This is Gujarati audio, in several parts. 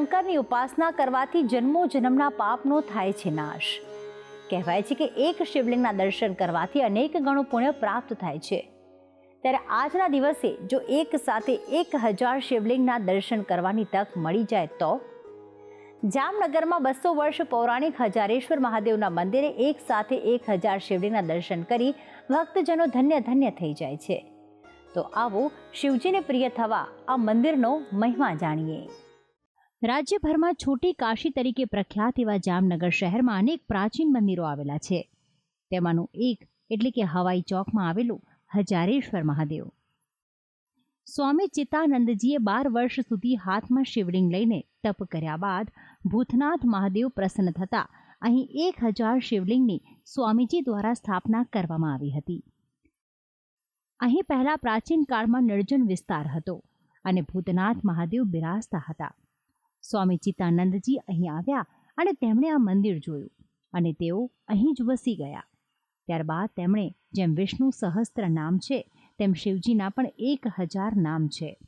શંકરની ઉપાસના કરવાથી જન્મો જન્મના પાપનો થાય છે નાશ. કહેવાય છે કે એક શિવલિંગના દર્શન કરવાથી અનેક ગણું પુણ્ય પ્રાપ્ત થાય છે. ત્યારે આજના દિવસે જો એક સાથે એક હજાર શિવલિંગના દર્શન કરવાની તક મળી જાય તો? જામનગરમાં બસો વર્ષ પૌરાણિક હજારેશ્વર મહાદેવના મંદિરે એક સાથે એક હજાર શિવલિંગના દર્શન કરી ભક્તજનો ધન્ય ધન્ય થઈ જાય છે. તો આવો શિવજીને પ્રિય થવા આ મંદિરનો મહિમા જાણીએ. રાજ્યભરમાં છોટી કાશી તરીકે પ્રખ્યાત એવા જામનગર શહેરમાં અનેક પ્રાચીન મંદિરો આવેલા છે. તેમાંનું એક એટલે કે હવાઈ ચોકમાં આવેલું હજારેશ્વર મહાદેવ. સ્વામી ચિત્તાનંદજીએ બાર વર્ષ સુધી હાથમાં શિવલિંગ લઈને તપ કર્યા બાદ ભૂતનાથ મહાદેવ પ્રસન્ન થતા અહીં એક હજાર શિવલિંગની સ્વામીજી દ્વારા સ્થાપના કરવામાં આવી હતી. અહીં પહેલા પ્રાચીન કાળમાં નિર્જન વિસ્તાર હતો અને ભૂતનાથ મહાદેવ બિરાજતા હતા. સ્વામી ચિત્તાનંદજી અહીં આવ્યા અને તેમણે આ મંદિર જોયું અને તેઓ અહીં જ વસી ગયા. ત્યારબાદ તેમણે જેમ વિષ્ણુ સહસ્ત્ર નામ છે, તેમ શિવજીના પણ એક હજાર નામ છે.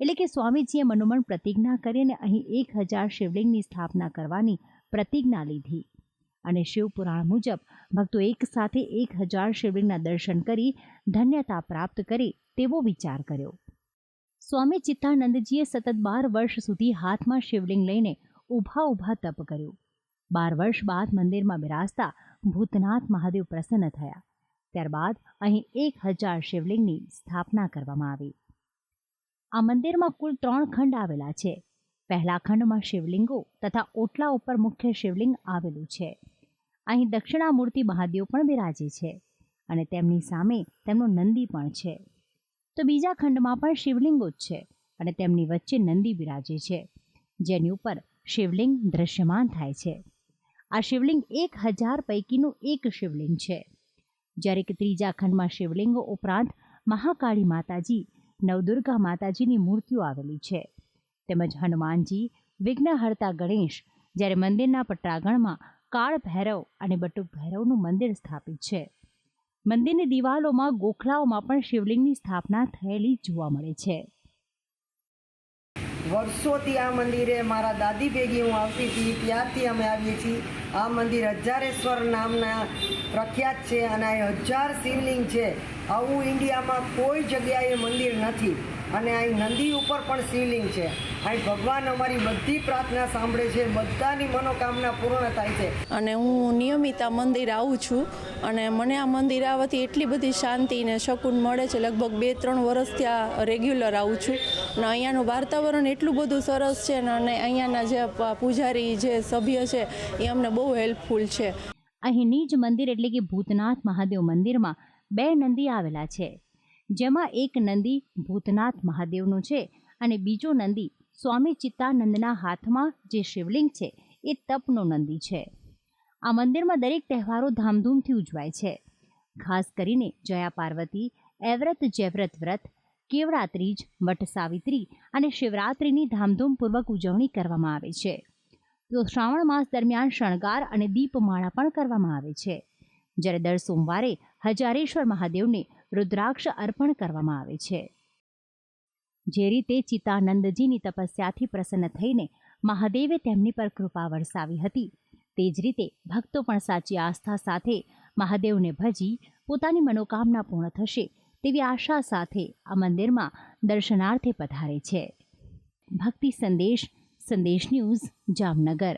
એટલે કે સ્વામીજીએ મનોમન પ્રતિજ્ઞા કરીને અહીં એક હજાર શિવલિંગની સ્થાપના કરવાની પ્રતિજ્ઞા લીધી. અને શિવપુરાણ મુજબ ભક્તો એક સાથે એક હજાર શિવલિંગના દર્શન કરી ધન્યતા પ્રાપ્ત કરે તેવો વિચાર કર્યો. સ્વામી ચિત્તાનંદજીએ સતત બાર વર્ષ સુધી હાથમાં શિવલિંગ લઈને ઊભા ઊભા તપ કર્યું. બાર વર્ષ બાદ મંદિરમાં બિરાજતા ભૂતનાથ મહાદેવ પ્રસન્ન થયા. ત્યારબાદ અહીં એક હજાર શિવલિંગની સ્થાપના કરવામાં આવી. આ મંદિરમાં કુલ ત્રણ ખંડ આવેલા છે. પહેલા ખંડમાં શિવલિંગો તથા ઓટલા ઉપર મુખ્ય શિવલિંગ આવેલું છે. અહીં દક્ષિણામૂર્તિ મહાદેવ પણ બિરાજે છે અને તેમની સામે તેમનો નંદી પણ છે. તો બીજા ખંડમાં પણ શિવલિંગો જ છે અને તેમની વચ્ચે નંદી બિરાજે છે, જેની ઉપર શિવલિંગ દ્રશ્યમાન થાય છે. આ શિવલિંગ એક હજાર પૈકીનું એક શિવલિંગ છે. જ્યારે કે ત્રીજા ખંડમાં શિવલિંગો ઉપરાંત મહાકાળી માતાજી, નવદુર્ગા માતાજીની મૂર્તિઓ આવેલી છે. તેમજ હનુમાનજી, વિઘ્નહર્તા ગણેશ, જ્યારે મંદિરના પટ્ટાગણમાં કાળ ભૈરવ અને બટુક ભૈરવનું મંદિર સ્થાપિત છે. મંદિરની દિવાલોમાં ગોખલાઓમાં પણ શિવલિંગની સ્થાપના થયેલી જોવા મળે છે. વર્ષોથી આ મંદિરે મારા દાદી ભેગી હું આવતી હતી, ત્યારથી અમે આવીએ છીએ. આ મંદિર હજારેશ્વર નામના પ્રખ્યાત છે અને હજાર શિવલિંગ છે. આવું ઇન્ડિયામાં કોઈ જગ્યાએ મંદિર નથી. અને અહીં નંદી ઉપર પણ શિવલિંગ છે. અહીં ભગવાન અમારી બધી પ્રાર્થના સાંભળે છે બધાની મનોકામના પૂર્ણ થાય છે. અને હું નિયમિત આ મંદિર આવું છું અને મને આ મંદિર આવવાથી એટલી બધી શાંતિ ને શકૂન મળે છે. લગભગ બે ત્રણ વર્ષથી આ રેગ્યુલર આવું છું. અને અહીંયાનું વાતાવરણ એટલું બધું સરસ છે ને અને અહીંયાના જે પૂજારી જે સભ્ય છે એ અમને બહુ હેલ્પફુલ છે. અહીં નીજ મંદિર એટલે કે ભૂતનાથ મહાદેવ મંદિરમાં બે નંદી આવેલા છે. જેમાં એક નંદી ભૂતનાથ મહાદેવનું છે અને બીજો નંદી સ્વામી ચિત્તાનંદના હાથમાં જે શિવલિંગ છે એ તપનો નંદી છે. આ મંદિરમાં દરેક તહેવારો ધામધૂમથી ઉજવાય છે. ખાસ કરીને જયા પાર્વતી, એવ્રત જૈવ્રત વ્રત કેવડા ત્રીજ વટ સાવિત્રી અને શિવરાત્રિની ધામધૂમપૂર્વક ઉજવણી કરવામાં આવે છે. તો શ્રાવણ માસ દરમિયાન શણગાર અને દીપમાળા પણ કરવામાં આવે છે. જ્યારે દર સોમવારે હજારેશ્વર મહાદેવને રુદ્રાક્ષ અર્પણ કરવામાં આવે છે. જે રીતે ચિતાનંદજીની તપસ્યાથી પ્રસન્ન થઈને મહાદેવે તેમની પર કૃપા વરસાવી હતી, તે જ રીતે ભક્તો પણ સાચી આસ્થા સાથે મહાદેવને ભજી પોતાની મનોકામના પૂર્ણ થશે તેવી આશા સાથે આ મંદિરમાં દર્શનાર્થે પધારે છે. ભક્તિ સંદેશ સંદેશ ન્યૂઝ જામનગર.